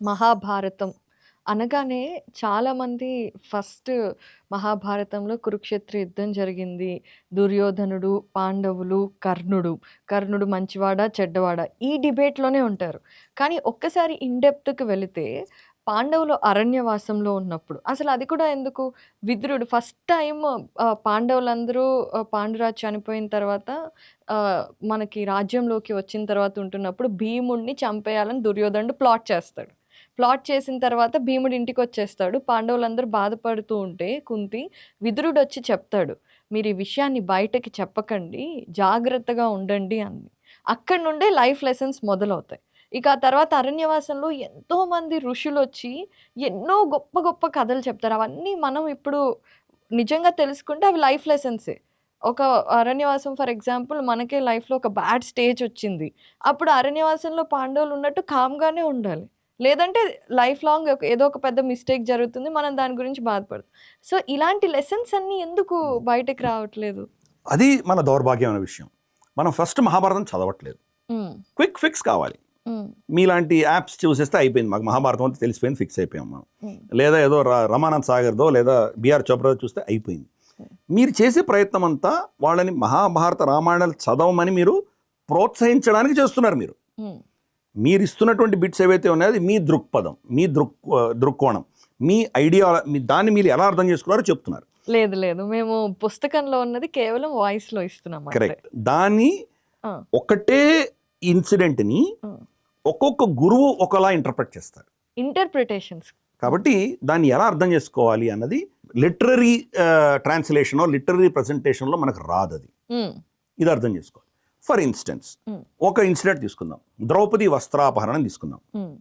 మహాభారతం. అనగానే చాలామంది ఫస్ట్ మహాభారతంలో కురుక్షేత్ర యుద్ధం జరిగింది. దుర్యోధనుడు పాండవులు కర్ణుడు. కర్ణుడు మంచివాడా చెడ్డవాడా? ఈ డిబేట్లోనే ఉంటారు. కానీ ఒక్కసారి ఇన్డెప్త్కి వెళితే పాండవులు అరణ్యవాసంలో ఉన్నప్పుడు అసలు అది కూడా ఎందుకు? విదురుడు ఫస్ట్ టైం పాండవులందరూ పాండురాజు చనిపోయిన తర్వాత మనకి రాజ్యంలోకి వచ్చిన తర్వాత ఉంటున్నప్పుడు భీముడిని చంపేయాలని దుర్యోధనుడు ప్లాట్ చేస్తాడు. ప్లాట్ చేసిన తర్వాత భీముడు ఇంటికి వచ్చేస్తాడు పాండవులందరూ బాధపడుతూ ఉంటే కుంతి విదురుడు వచ్చి చెప్తాడు మీరు ఈ విషయాన్ని బయటకి చెప్పకండి జాగ్రత్తగా ఉండండి అంది. అక్కడి నుండే లైఫ్ లెసన్స్ మొదలవుతాయి. ఇక ఆ తర్వాత అరణ్యవాసంలో ఎంతోమంది ఋషులు వచ్చి ఎన్నో గొప్ప గొప్ప కథలు చెప్తారు. అవన్నీ మనం ఇప్పుడు నిజంగా తెలుసుకుంటే అవి లైఫ్ లెసన్సే. ఒక అరణ్యవాసం ఫర్ ఎగ్జాంపుల్ మనకే లైఫ్లో ఒక బ్యాడ్ స్టేజ్ వచ్చింది. అప్పుడు అరణ్యవాసంలో పాండవులు ఉన్నట్టు కామ్గానే ఉండాలి. లేదంటే లైఫ్ లాంగ్ ఏదో ఒక పెద్ద మిస్టేక్ జరుగుతుంది మనం దాని గురించి బాధపడతాం. సో ఇలాంటి లెసన్స్ అన్నీ ఎందుకు బయటకు రావట్లేదు? అది మన దౌర్భాగ్యమైన విషయం. మనం ఫస్ట్ మహాభారతం చదవట్లేదు. క్విక్ ఫిక్స్ కావాలి. మీలాంటి యాప్స్ చూసేస్తే అయిపోయింది. మాకు మహాభారతం అంతా తెలిసిపోయింది ఫిక్స్ అయిపోయాం మనం. లేదా ఏదో రమానంద్ సాగర్దో లేదా బిఆర్ చోప్రా చూస్తే అయిపోయింది. మీరు చేసే ప్రయత్నం అంతా వాళ్ళని మహాభారత రామాయణాలు చదవమని మీరు ప్రోత్సహించడానికి చేస్తున్నారు మీరు. మీరు ఇస్తున్నటువంటి బిట్స్ ఏవైతే ఉన్నాయో అది మీ దృక్పథం మీ దృక్ దృక్కోణం మీ ఐడియా మీ దాన్ని మీరు ఎలా అర్థం చేసుకున్నారో చెప్తున్నారు. లేదు లేదు. మేము పుస్తకంలో ఉన్నది కేవలం వాయిస్లో ఇస్తున్నాం. కరెక్ట్. దాన్ని ఒకటే ఇన్సిడెంట్ని ఆ. ఒక్కొక్క గురువు ఒకలా ఇంటర్ప్రెట్ చేస్తారు. ఇంటర్ప్రిటేషన్స్. కాబట్టి దాన్ని ఎలా అర్థం చేసుకోవాలి అన్నది లిటరరీ ట్రాన్స్లేషనో లిటరరీ ప్రజెంటేషన్లో మనకు రాదు అది ఇది అర్థం చేసుకోవాలి. For instance Hmm. ఒక ఇన్సిడెంట్ తీసుకుందాం. ద్రౌపది వస్త్రాపహరణం తీసుకుందాం. ఉమ్,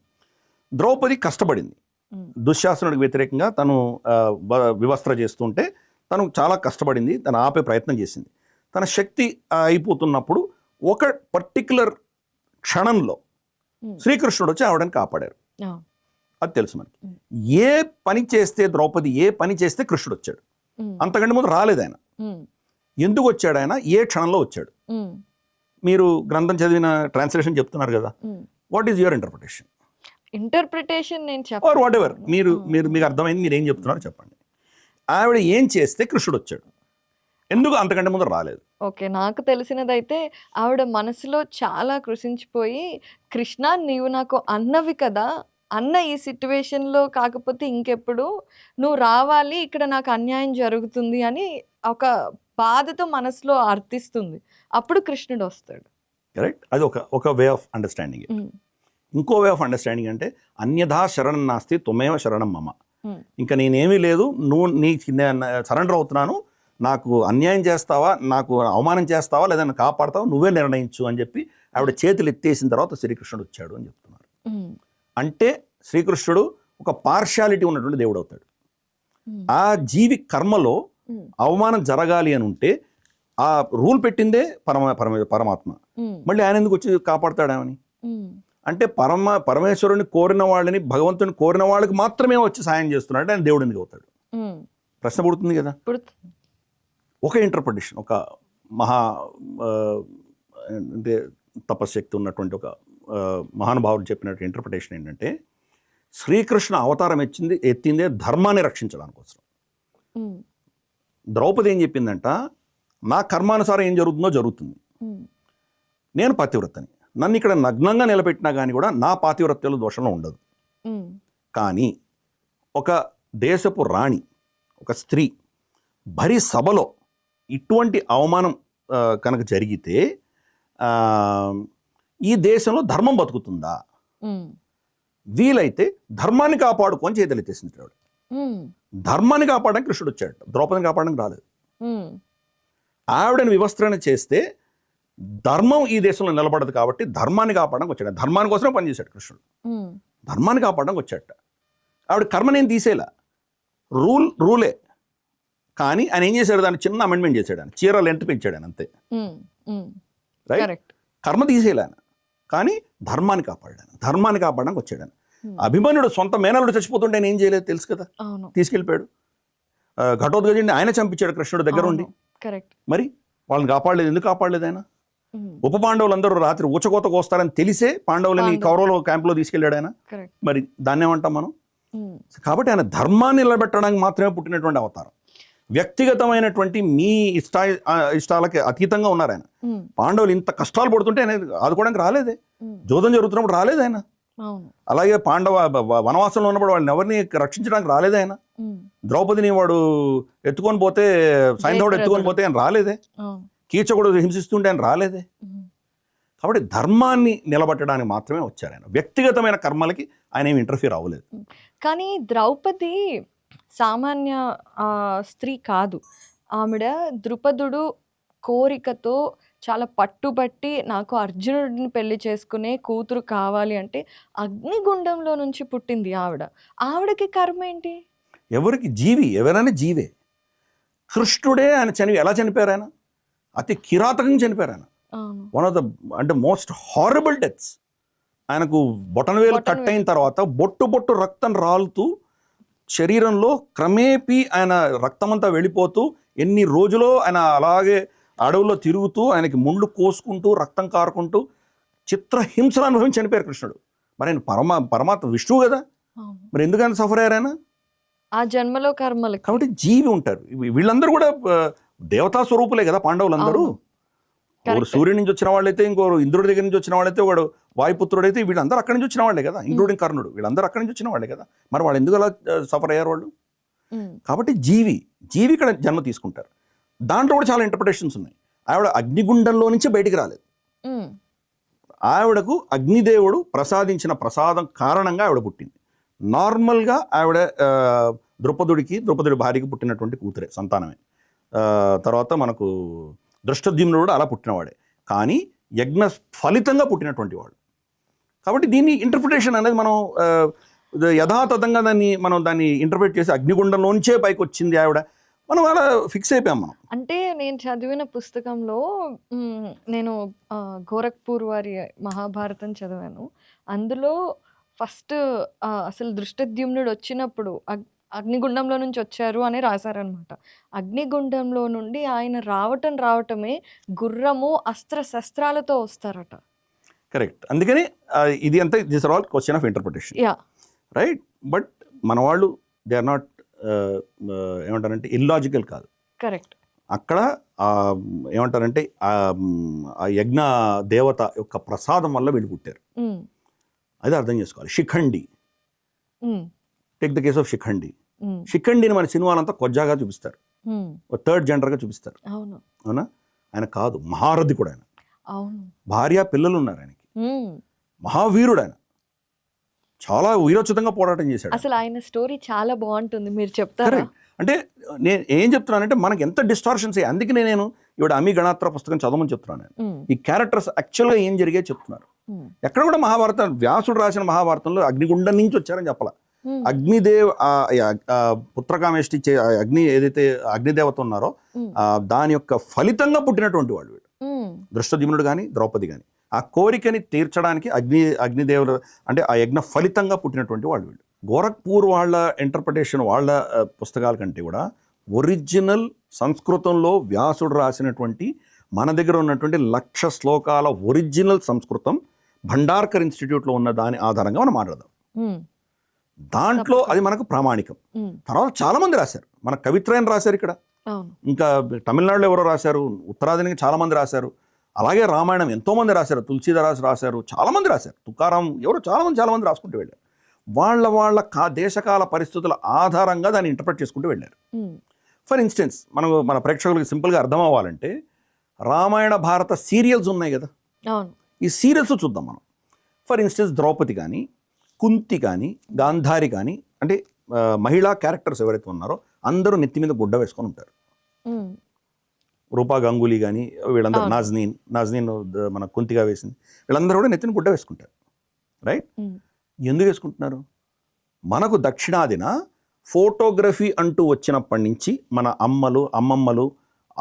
ద్రౌపది కష్టపడింది. ఉమ్, దుశ్శాసనుడికి వ్యతిరేకంగా తను వివస్త్ర చేస్తుంటే తను చాలా కష్టపడింది. తను ఆపే ప్రయత్నం చేసింది. తన శక్తి అయిపోతున్నప్పుడు ఒక పర్టికులర్ క్షణంలో Hmm. శ్రీకృష్ణుడు వచ్చి ఆవిడని కాపాడారు. అది తెలుసు మనకి. Hmm. ఏ పని చేస్తే ద్రౌపది ఏ పని చేస్తే కృష్ణుడు వచ్చాడు? అంతకంటే ముందు రాలేదు ఆయన. ఎందుకు వచ్చాడు ఆయన? ఏ క్షణంలో వచ్చాడు? మీరు గ్రంథం చదివిన ట్రాన్స్లేషన్ చెప్తున్నారు కదా. What is your interpretation interpretation నేను ఆర్ వాట్ ఎవర్ మీరు. మీరు మీకు అర్థమైంది మీరు ఏం చెప్తున్నారో చెప్పండి. ఆవిడ ఏం చేస్తే కృష్ణుడు వచ్చాడు. ఎందుకు అంతకంటే ముందు రాలేదు? ఓకే నాకు తెలిసినదైతే ఆవిడ మనసులో చాలా కృషించిపోయి కృష్ణ నీవు నాకు అన్నవి కదా. అన్న ఈ సిట్యువేషన్లో కాకపోతే ఇంకెప్పుడు నువ్వు రావాలి ఇక్కడ నాకు అన్యాయం జరుగుతుంది అని ఒక బాధతో మనసులో అర్థిస్తుంది. అప్పుడు కృష్ణుడు వస్తాడు. కరెక్ట్ అది ఒక ఒక వే ఆఫ్ అండర్స్టాండింగ్ ఇంకో వే ఆఫ్ అండర్స్టాండింగ్ అంటే అన్యథా శరణం నాస్తి తుమేవ శరణం మమ. ఉమ్, ఇంకా నేనేమీ లేదు నువ్వు నీ సరెండర్ అవుతున్నాను నాకు అన్యాయం చేస్తావా నాకు అవమానం చేస్తావా లేదా నన్ను కాపాడతావా నువ్వే నిర్ణయించు అని చెప్పి ఆవిడ చేతులు ఎత్తేసిన తర్వాత శ్రీకృష్ణుడు వచ్చాడు అని చెప్తున్నారు. ఉమ్, అంటే శ్రీకృష్ణుడు ఒక పార్షాలిటీ ఉన్నటువంటి దేవుడు అవుతాడు. ఉమ్, ఆ జీవి కర్మలో అవమానం జరగాలి అని ఉంటే ఆ రూల్ పెట్టిందే పరమ పరమ పరమాత్మ. మళ్ళీ ఆయన ఎందుకు వచ్చి కాపాడతాడేమని? అంటే పరమ పరమేశ్వరుని కోరిన వాళ్ళని భగవంతుని కోరిన వాళ్ళకి మాత్రమే వచ్చి సాయం చేస్తున్నాడు ఆయన దేవుడు ఎందుకు అవుతాడు. ప్రశ్న పుడుతుంది కదా? ఒక ఇంటర్ప్రిటేషన్ ఒక మహా అంటే తపశక్తి ఉన్నటువంటి ఒక మహానుభావుడు చెప్పినట్టు ఇంటర్ప్రిటేషన్ ఏంటంటే శ్రీకృష్ణ అవతారం ఎత్తింది ఎత్తిందే ధర్మాన్ని రక్షించడానికి కోసం ద్రౌపది ఏం చెప్పిందంట? నా కర్మానుసారం ఏం జరుగుతుందో జరుగుతుంది. నేను పాతివ్రతని. నన్ను ఇక్కడ నగ్నంగా నిలబెట్టినా కానీ కూడా నా పాతివ్రత్యంలో దోషంలో ఉండదు. కానీ ఒక దేశపు రాణి ఒక స్త్రీ భరి సభలో ఇటువంటి అవమానం కనుక జరిగితే ఈ దేశంలో ధర్మం బతుకుతుందా? వీలైతే ధర్మాన్ని కాపాడుకొని చేతులు ఎత్తేసింది ధర్మాన్ని కాపాడడానికి కృష్ణుడు వచ్చాడు. ద్రౌపదిని కాపాడడానికి రాలేదు. ఆవిడని వివస్త్రణ చేస్తే ధర్మం ఈ దేశంలో నిలబడదు కాబట్టి ధర్మాన్ని కాపాడడానికి వచ్చాడు. ధర్మాన్ని కోసమే పనిచేశాడు కృష్ణుడు. ధర్మాన్ని కాపాడడానికి వచ్చాట ఆవిడ కర్మనేం తీసేలా? రూల్ రూలే. కానీ ఆయన ఏం చేశాడు? దాన్ని చిన్న అమెండ్మెంట్ చేశాడు ఆయన. చీర లెంత్ పెంచాడు ఆయన అంతే. రైట్ కర్మ తీసేయాలి ఆయన. కానీ ధర్మాన్ని కాపాడాను ధర్మాన్ని కాపాడడానికి వచ్చాడు. అభిమన్యుడు సొంత మేనలుడు చచ్చిపోతుంటే ఆయన ఏం చేయలేదు తెలుసు కదా? తీసుకెళ్ళిపోయాడు. ఘటోద్గజుడిని ఆయన చంపించాడు కృష్ణుడు దగ్గర ఉండి మరి వాళ్ళని కాపాడలేదు ఎందుకు కాపాడలేదు ఆయన? ఉప పాండవులందరూ రాత్రి ఊచకోతకు వస్తారని తెలిసే పాండవులని పాండవులు. కౌరవుల క్యాంపులో తీసుకెళ్ళాడు ఆయన. మరి దాన్ని ఏమంటాం మనం? కాబట్టి ఆయన ధర్మాన్ని నిలబెట్టడానికి మాత్రమే పుట్టినటువంటి అవతారం. వ్యక్తిగతమైనటువంటి మీ ఇష్ట ఇష్టాలకి అతీతంగా ఉన్నారు ఆయన. పాండవులు ఇంత కష్టాలు పడుతుంటే ఆయన ఆదుకోవడానికి రాలేదే. జోదం జరుగుతున్నప్పుడు రాలేదు ఆయన. అలాగే పాండవ వనవాసంలో ఉన్నప్పుడు వాళ్ళని ఎవరిని రక్షించడానికి రాలేదే ఆయన. ద్రౌపదిని వాడు ఎత్తుకొని పోతే సైంధవుడు ఎత్తుకొని. పోతే ఆయన రాలేదే. కీచకుడు హింసిస్తుంటే ఆయన రాలేదే. కాబట్టి ధర్మాన్ని నిలబెట్టడానికి మాత్రమే వచ్చారు ఆయన. వ్యక్తిగతమైన కర్మలకి ఆయన ఏమి ఇంటర్ఫియర్ అవ్వలేదు. కానీ ద్రౌపది సామాన్య ఆ, స్త్రీ కాదు. ఆవిడ ద్రుపదుడు కోరికతో చాలా పట్టుబట్టి నాకు అర్జునుడిని పెళ్ళి చేసుకునే కూతురు కావాలి అంటే అగ్నిగుండంలో నుంచి పుట్టింది ఆవిడ. ఆవిడకి కర్మ ఏంటి? ఎవరికి? జీవి. ఎవరైనా జీవే. కృష్ణుడే ఆయన చనివి ఎలా చనిపోయారు ఆయన? అతి కిరాతకంగా చనిపోయారు ఆయన. వన్ ఆఫ్ ద అంటే మోస్ట్ హారబుల్ డెత్స్ ఆయనకు బొటనవేలు కట్. అయిన తర్వాత బొట్టు బొట్టు రక్తం రాలుతూ శరీరంలో క్రమేపీ ఆయన రక్తమంతా వెళ్ళిపోతూ ఎన్ని రోజులో ఆయన అలాగే అడవుల్లో తిరుగుతూ ఆయనకి ముళ్ళు కోసుకుంటూ రక్తం కారుకుంటూ చిత్రహింసలు అనుభవించి చనిపోయారు కృష్ణుడు. మరి ఆయన పరమా పరమాత్మ విష్ణువు కదా. మరి ఎందుకు ఆయన సఫర్ అయ్యారు ఆ జన్మలో కర్మలకి. కాబట్టి జీవి ఉంటారు. వీళ్ళందరూ కూడా దేవతా స్వరూపులే కదా పాండవులందరూ. ఒకరు. సూర్యుడి నుంచి వచ్చిన వాళ్ళైతే ఇంకోరు ఇంద్రుడి దగ్గర నుంచి వచ్చిన వాళ్ళైతే వాడు వాయుపుత్రుడు అయితే వీళ్ళందరూ అక్కడి నుంచి వచ్చిన వాళ్ళే కదా ఇంక్లూడింగ్ కర్ణుడు. వీళ్ళందరూ అక్కడి నుంచి వచ్చిన వాళ్ళే కదా. మరి వాళ్ళు ఎందుకు అలా సఫర్ అయ్యారు వాళ్ళు? కాబట్టి జీవి జీవి ఇక్కడ జన్మ తీసుకుంటారు. దాంట్లో కూడా చాలా ఇంటర్ప్రిటేషన్స్ ఉన్నాయి. ఆవిడ అగ్నిగుండంలో నుంచి బయటికి రాలేదు. ఆవిడకు అగ్నిదేవుడు ప్రసాదించిన ప్రసాదం కారణంగా ఆవిడ పుట్టింది. నార్మల్గా ఆవిడ ద్రౌపదుడికి ద్రౌపదుడి భార్యకి పుట్టినటువంటి కూతురే సంతానమే. తర్వాత మనకు దృష్టద్యుమ్నుడు కూడా అలా పుట్టినవాడే. కానీ యజ్ఞ ఫలితంగా పుట్టినటువంటి వాడు. కాబట్టి దీన్ని ఇంటర్ప్రిటేషన్ అనేది మనం యథాతథంగా దాన్ని మనం దాన్ని ఇంటర్ప్రిట్ చేసి అగ్నిగుండంలోంచే పైకి వచ్చింది ఆవిడ. మనం అలా ఫిక్స్ అయిపోయాం మనం. అంటే నేను చదివిన పుస్తకంలో నేను గోరఖ్పూర్ వారి మహాభారతం చదివాను. అందులో ఫస్ట్ అసలు దృష్టద్యుమ్నుడు వచ్చినప్పుడు అగ్- అగ్నిగుండంలో నుంచి వచ్చారు అని రాశారనమాట. అగ్నిగుండంలో నుండి ఆయన రావటం రావటమే గుర్రము అస్త్ర శస్త్రాలతో వస్తారట. కరెక్ట్. అందుకని ఇది అంతా this are all question of interpretation. Yeah. Right? But మన వాళ్ళు దే ఆర్ నాట్ ఏమంటారంటే ఇల్లాజికల్ కాదు. కరెక్ట్. అక్కడ ఏమంటారంటే ఆ, యజ్ఞ దేవత యొక్క ప్రసాదం వల్ల వీళ్ళు పుట్టారు. అది అర్థం చేసుకోవాలి. Shikhandi. Take the case of Shikhandi. శిఖండిని మన సినిమాలంతా కొజ్జాగా చూపిస్తారు. థర్డ్ జెండర్గా చూపిస్తారు. అవును. ఆయన కాదు. మహారథి కూడా ఆయన. భార్య పిల్లలు ఉన్నారు ఆయనకి. మహావీరుడు ఆయన. చాలా వీరోచితంగా పోరాటం చేశాడు. అసలు ఆయన స్టోరీ చాలా బాగుంటుంది మీరు చెప్తారా? అంటే నేను ఏం చెప్తున్నానంటే మనకి ఎంత డిస్టార్షన్స్ అందుకనే నేను ఇవిడ అమి గణాత్ర పుస్తకం చదవమని చెప్తున్నాను నేను. ఈ క్యారెక్టర్స్ యాక్చువల్గా ఏం జరిగాయో చెప్తున్నారు. ఎక్కడ కూడా మహాభారతం వ్యాసుడు రాసిన మహాభారతంలో అగ్నిగుండం నుంచి వచ్చారని చెప్పాల. అగ్నిదేవ్ పుత్రకామేష్టి చే అగ్ని ఏదైతే అగ్నిదేవత ఉన్నారో దాని యొక్క ఫలితంగా పుట్టినటువంటి వాళ్ళు వీళ్ళు మ్, దృష్టద్యుమ్నుడు కానీ ద్రౌపది కానీ ఆ కోరికని తీర్చడానికి అగ్ని అగ్నిదేవుడు అంటే ఆ యజ్ఞ ఫలితంగా పుట్టినటువంటి వాళ్ళు వీళ్ళు. గోరఖ్పూర్ వాళ్ళ ఇంటర్ప్రిటేషన్ వాళ్ళ పుస్తకాల కంటే కూడా ఒరిజినల్ సంస్కృతంలో వ్యాసుడు రాసినటువంటి మన దగ్గర ఉన్నటువంటి లక్ష శ్లోకాల ఒరిజినల్ సంస్కృతం భండార్కర్ ఇన్స్టిట్యూట్లో ఉన్న దాని ఆధారంగా మనం మాట్లాడదాం. దాంట్లో అది మనకు ప్రామాణికం. తర్వాత చాలామంది రాశారు. మన కవిత్రయం రాశారు ఇక్కడ. ఇంకా తమిళనాడులో ఎవరో రాశారు. ఉత్తరాదినికి చాలామంది రాశారు. అలాగే రామాయణం ఎంతోమంది రాశారు. తులసీదారాస్ రాశారు. చాలామంది రాశారు. తుకారాం ఎవరు చాలామంది చాలామంది రాసుకుంటూ వెళ్ళారు. వాళ్ళ వాళ్ళ కా దేశకాల పరిస్థితుల ఆధారంగా దాన్ని ఇంటర్ప్రిట్ చేసుకుంటూ వెళ్ళారు. ఫర్ ఇన్స్టెన్స్ మనం మన ప్రేక్షకులకు సింపుల్గా అర్థం అవ్వాలంటే రామాయణ భారత సీరియల్స్ ఉన్నాయి కదా? ఈ సీరియల్స్ చూద్దాం మనం. ఫర్ ఇన్స్టెన్స్ ద్రౌపది కానీ కుంతి కానీ గాంధారి కానీ అంటే మహిళా క్యారెక్టర్స్ ఎవరైతే ఉన్నారో అందరూ నెత్తి మీద గుడ్డ వేసుకొని ఉంటారు. రూపా గంగూలీ కానీ వీళ్ళందరూ. నాజ్నీన్ నాజ్నీన్ మన కుంతిగా వేసింది. వీళ్ళందరూ కూడా నెత్తిన గుడ్డ వేసుకుంటారు. రైట్? ఎందుకు వేసుకుంటున్నారు? మనకు దక్షిణాదిన ఫోటోగ్రఫీ అంటూ వచ్చినప్పటి నుంచి మన అమ్మలు అమ్మమ్మలు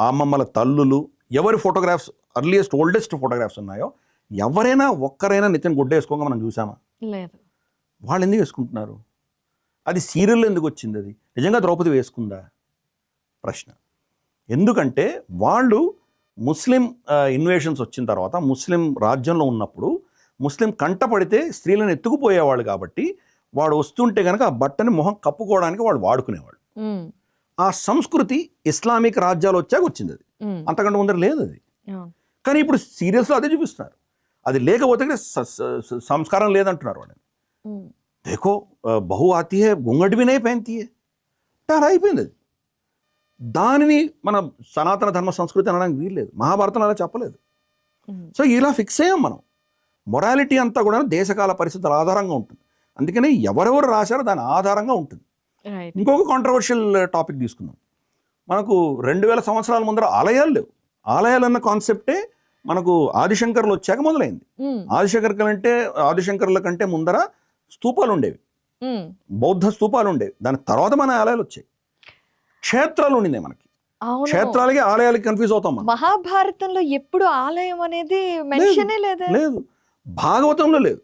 అమ్మమ్మల తల్లులు ఎవరి ఫోటోగ్రాఫ్స్ అర్లియస్ట్ ఓల్డెస్ట్ ఫోటోగ్రాఫ్స్ ఉన్నాయో ఎవరైనా ఒక్కరైనా నెత్తిన గుడ్డ వేసుకోగా మనం చూసామా లేదు. వాళ్ళు ఎందుకు వేసుకుంటున్నారు? అది సీరియల్లో ఎందుకు వచ్చింది అది? నిజంగా ద్రౌపది వేసుకుందా? ప్రశ్న. ఎందుకంటే వాళ్ళు ముస్లిం ఇన్వేషన్స్ వచ్చిన తర్వాత ముస్లిం రాజ్యంలో ఉన్నప్పుడు ముస్లిం కంటపడితే స్త్రీలను ఎత్తుకుపోయేవాళ్ళు కాబట్టి వాడు వస్తుంటే కనుక ఆ బట్టని మొహం కప్పుకోవడానికి వాడు వాడుకునేవాడు ఆ సంస్కృతి ఇస్లామిక్ రాజ్యాలు వచ్చాక వచ్చింది అది. అంతకంటే ముందర లేదు అది. కానీ ఇప్పుడు సీరియల్స్లో అదే చూపిస్తున్నారు. అది లేకపోతే సంస్కారం లేదంటున్నారు వాడిని. దేకో బహు ఆతి గుంగటి వినే పెంతి హే అయిపోయింది అది. దానిని మన సనాతన ధర్మ సంస్కృతి అనడానికి వీల్లేదు. మహాభారతం అలా చెప్పలేదు. సో ఇలా ఫిక్స్ అయ్యాం మనం. మొరాలిటీ అంతా కూడా దేశకాల పరిస్థితుల ఆధారంగా ఉంటుంది. అందుకని ఎవరెవరు రాశారో దాని ఆధారంగా ఉంటుంది. ఇంకొక కాంట్రవర్షియల్ టాపిక్ తీసుకుందాం. మనకు రెండు వేల సంవత్సరాల ముందర ఆలయాలు లేవు. ఆలయాలు అన్న కాన్సెప్టే మనకు ఆదిశంకర్లు వచ్చాక మొదలైంది. ఉమ్, ఆదిశంకర్ల కంటే ఆదిశంకర్ల కంటే ముందర స్తూపాలు ఉండేవి. బౌద్ధ స్తూపాలు ఉండేవి. దాని తర్వాత మన ఆలయాలు వచ్చాయి. క్షేత్రాలు ఉండినాయి మనకి క్షేత్రాలకి ఆలయాలకి కన్ఫ్యూజ్ అవుతాం మనం. మహాభారతంలో ఎప్పుడు ఆలయం అనేది మెన్షనే లేదే లేదు. భాగవతంలో లేదు.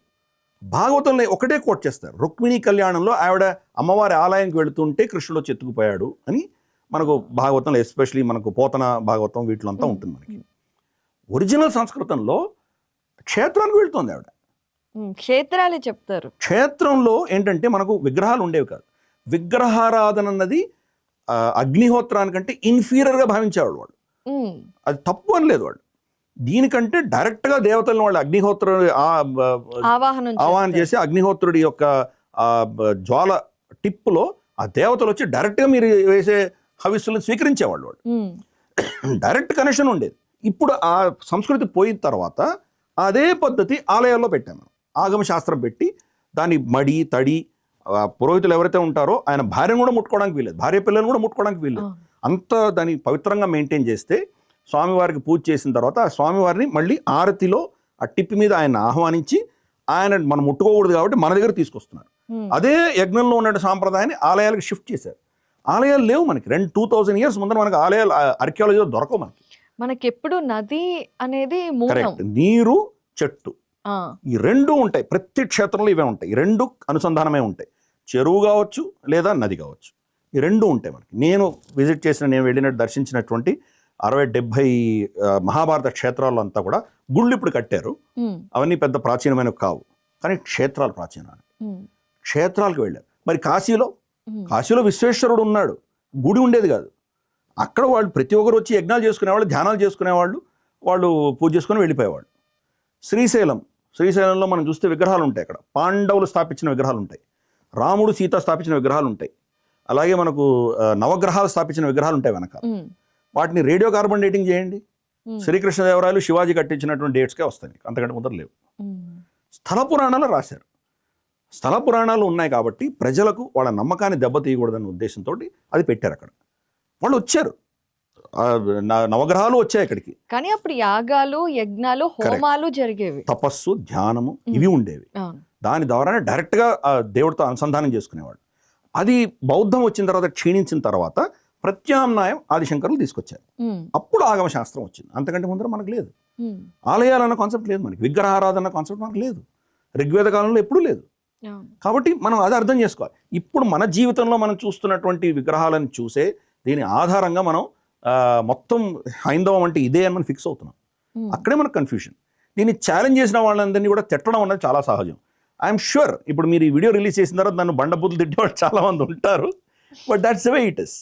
భాగవతంలో ఒకటే కోట్ చేస్తారు. రుక్మిణి కళ్యాణంలో ఆవిడ అమ్మవారి ఆలయానికి వెళుతుంటే కృష్ణుడు వచ్చి ఎత్తుకుపోయాడు అని మనకు భాగవతంలో ఎస్పెషలీ మనకు పోతన భాగవతం వీటిలో అంతా ఉంటుంది మనకి. ఒరిజినల్ సంస్కృతంలో క్షేత్రానికి వెళ్తుంది ఆవిడ. క్షేత్రాలే చెప్తారు. క్షేత్రంలో ఏంటంటే మనకు విగ్రహాలు ఉండేవి కాదు. విగ్రహారాధన అన్నది అగ్నిహోత్రానికంటే ఇన్ఫీరియర్గా భావించేవాడు వాళ్ళు అది తప్పు అనలేదు వాళ్ళు దీనికంటే డైరెక్ట్గా దేవతలను వాళ్ళు అగ్నిహోత్ర ఆవాహనం. చేసి అగ్నిహోత్రుడి యొక్క జ్వాల టిప్పులో ఆ దేవతలు వచ్చి డైరెక్ట్గా మీరు వేసే హవిస్సులను స్వీకరించేవాళ్ళు వాళ్ళు డైరెక్ట్ కనెక్షన్ ఉండేది. ఇప్పుడు ఆ సంస్కృతి పోయిన తర్వాత అదే పద్ధతి ఆలయాల్లో పెట్టాము ఆగమ శాస్త్రం పెట్టి దాని మడి తడి పురోహితులు ఎవరైతే ఉంటారో ఆయన భార్యను కూడా ముట్టుకోవడానికి వీలేదు భార్య పిల్లలను కూడా ముట్టుకోవడానికి వీలేదు. అంత దాన్ని పవిత్రంగా మెయింటైన్ చేస్తే స్వామివారికి పూజ చేసిన తర్వాత ఆ స్వామివారిని మళ్ళీ ఆరతిలో ఆ టిప్పి మీద ఆయన ఆహ్వానించి ఆయన మనం ముట్టుకోకూడదు కాబట్టి మన దగ్గర తీసుకొస్తున్నారు. అదే యజ్ఞంలో ఉన్న సాంప్రదాయాన్ని ఆలయాలకు షిఫ్ట్ చేశారు. ఆలయాలు లేవు మనకి. రెండు టూ థౌజండ్ ఇయర్స్ ముందర మనకి ఆలయాలు ఆర్కియాలజీలో దొరకవు మనకి. మనకెప్పుడు నది అనేది కరెక్ట్. నీరు చెట్టు. ఈ రెండు ఉంటాయి. ప్రతి క్షేత్రంలో ఇవే ఉంటాయి. ఈ రెండు అనుసంధానమే ఉంటాయి. చెరువు కావచ్చు లేదా నది కావచ్చు. ఈ రెండు ఉంటాయి మనకి. నేను విజిట్ చేసిన నేను వెళ్ళినట్టు దర్శించినటువంటి అరవై డెబ్భై ఆ, మహాభారత క్షేత్రాల్లో అంతా కూడా గుళ్ళు ఇప్పుడు కట్టారు. అవన్నీ పెద్ద ప్రాచీనమైనవి కావు. కానీ క్షేత్రాలు ప్రాచీనాలు ఉమ్, క్షేత్రాలకు వెళ్ళారు. మరి కాశీలో? కాశీలో విశ్వేశ్వరుడు ఉన్నాడు. గుడి ఉండేది కాదు. అక్కడ వాళ్ళు ప్రతి ఒక్కరు వచ్చి యజ్ఞాలు చేసుకునేవాళ్ళు ధ్యానాలు చేసుకునేవాళ్ళు వాళ్ళు పూజ చేసుకుని వెళ్ళిపోయేవాళ్ళు. శ్రీశైలం. శ్రీశైలంలో మనం చూస్తే విగ్రహాలు ఉంటాయి అక్కడ. పాండవులు స్థాపించిన విగ్రహాలు ఉంటాయి. రాముడు సీత స్థాపించిన విగ్రహాలు ఉంటాయి అలాగే మనకు నవగ్రహాలు స్థాపించిన విగ్రహాలు ఉంటాయి వెనక వాటిని రేడియో కార్బన్ డేటింగ్ చేయండి. శ్రీకృష్ణదేవరాయలు శివాజీ కట్టించినటువంటి డేట్స్కే వస్తాయి. అంతకంటే ముందర లేవు. స్థల పురాణాలు రాశారు. స్థల పురాణాలు ఉన్నాయి కాబట్టి ప్రజలకు వాళ్ళ నమ్మకాన్ని దెబ్బతీయకూడదన్న ఉద్దేశంతో అది పెట్టారు అక్కడ. వాళ్ళు వచ్చారు. నవగ్రహాలు వచ్చాయి అక్కడికి. కానీ అప్పుడు యాగాలు యజ్ఞాలు హోమాలు జరిగేవి. తపస్సు ధ్యానము ఇవి ఉండేవి. దాని ద్వారానే డైరెక్ట్గా దేవుడితో అనుసంధానం చేసుకునేవాడు. అది బౌద్ధం వచ్చిన తర్వాత క్షీణించిన తర్వాత ప్రత్యామ్నాయం ఆదిశంకరులు తీసుకొచ్చారు. అప్పుడు ఆగమ శాస్త్రం వచ్చింది. అంతకంటే ముందర మనకు లేదు. ఉమ్, ఆలయాలు అన్న కాన్సెప్ట్ లేదు మనకి. విగ్రహారాధన కాన్సెప్ట్ మనకు లేదు. ఋగ్వేద కాలంలో ఎప్పుడూ లేదు. కాబట్టి మనం అది అర్థం చేసుకోవాలి. ఇప్పుడు మన జీవితంలో మనం చూస్తున్నటువంటి విగ్రహాలను చూసే దీని ఆధారంగా మనం మొత్తం హైందవం అంటే ఇదే అని మనం ఫిక్స్ అవుతున్నాం. అక్కడే మనకు కన్ఫ్యూషన్. దీన్ని ఛాలెంజ్ చేసిన వాళ్ళందరినీ కూడా తిట్టడం అనేది చాలా సహజం. ఐఎమ్ షూర్ ఇప్పుడు మీరు ఈ వీడియో రిలీజ్ చేసిన తర్వాత నన్ను బండబుద్ధులు తిట్టేవాళ్ళు చాలా మంది ఉంటారు but that's way it is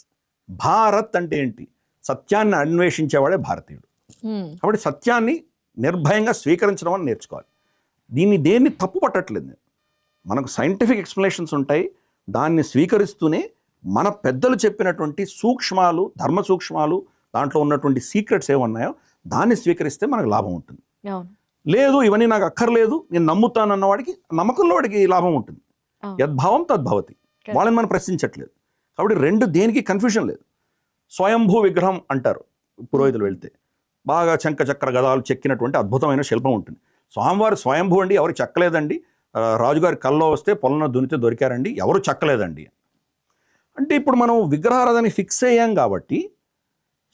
Bharat అంటే ఏంటి? సత్యాన్ని అన్వేషించేవాడే భారతీయుడు. ఉమ్, కాబట్టి సత్యాన్ని నిర్భయంగా స్వీకరించడం అని నేర్చుకోవాలి. దీన్ని దేన్ని తప్పు పట్టట్లేదు నేను. మనకు సైంటిఫిక్ ఎక్స్ప్లెనేషన్స్ ఉంటాయి. దాన్ని స్వీకరిస్తూనే మన పెద్దలు చెప్పినటువంటి సూక్ష్మాలు ధర్మ సూక్ష్మాలు దాంట్లో ఉన్నటువంటి సీక్రెట్స్ ఏమన్నాయో దాన్ని స్వీకరిస్తే మనకు లాభం ఉంటుంది. లేదు ఇవన్నీ నాకు అక్కర్లేదు నేను నమ్ముతాను అన్నవాడికి నమ్మకంలో వాడికి లాభం ఉంటుంది. యద్భావం తద్భవతి వాళ్ళని మనం ప్రశ్నించట్లేదు. కాబట్టి రెండు దేనికి కన్ఫ్యూజన్ లేదు. స్వయంభూ విగ్రహం అంటారు పురోహితులు వెళ్తే. బాగా చంక చక్ర గదాలు చెక్కినటువంటి అద్భుతమైన శిల్పం ఉంటుంది. స్వామివారు స్వయంభూ అండి ఎవరు చెక్కలేదండి. రాజుగారి కల్లో వస్తే పొలన దునితే దొరికారండి ఎవరు చెక్కలేదండి. అంటే ఇప్పుడు మనం విగ్రహారాధన ఫిక్స్ అయ్యాం కాబట్టి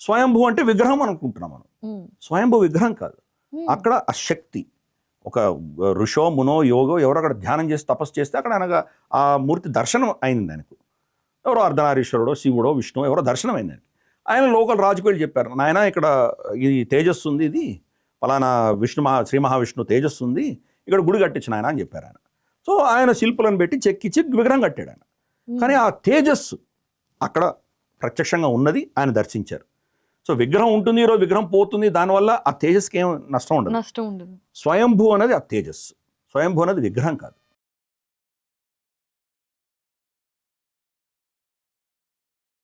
స్వయంభూ అంటే విగ్రహం అనుకుంటున్నాం మనం. స్వయంభూ విగ్రహం కాదు. అక్కడ ఆ శక్తి. ఒక ఋషో మునో యోగో ఎవరో అక్కడ ధ్యానం చేసి తపస్సు చేస్తే అక్కడ అనగా ఆ మూర్తి దర్శనం అయింది ఆయనకు ఎవరో అర్ధనారీశ్వరుడో శివుడో విష్ణువు ఎవరో దర్శనం అయింది ఆయనకి ఆయన లోకల్ రాజకీయాలు చెప్పారు నాయన ఇక్కడ ఇది తేజస్సు ఉంది ఇది. ఫలానా విష్ణు మహా శ్రీ మహావిష్ణు తేజస్సు ఉంది. ఇక్కడ గుడి కట్టించిన ఆయన అని చెప్పారు ఆయన. సో ఆయన శిల్పులను పెట్టి చెక్కిచ్చి విగ్రహం కట్టాడు ఆయన. కానీ ఆ తేజస్సు అక్కడ ప్రత్యక్షంగా ఉన్నది ఆయన దర్శించారు. సో విగ్రహం ఉంటుంది ఈరోజు విగ్రహం పోతుంది దానివల్ల ఆ తేజస్కి ఏం నష్టం ఉండదు. నష్టం ఉండదు. స్వయంభూ అనేది ఆ తేజస్సు. స్వయంభూ అనేది విగ్రహం కాదు.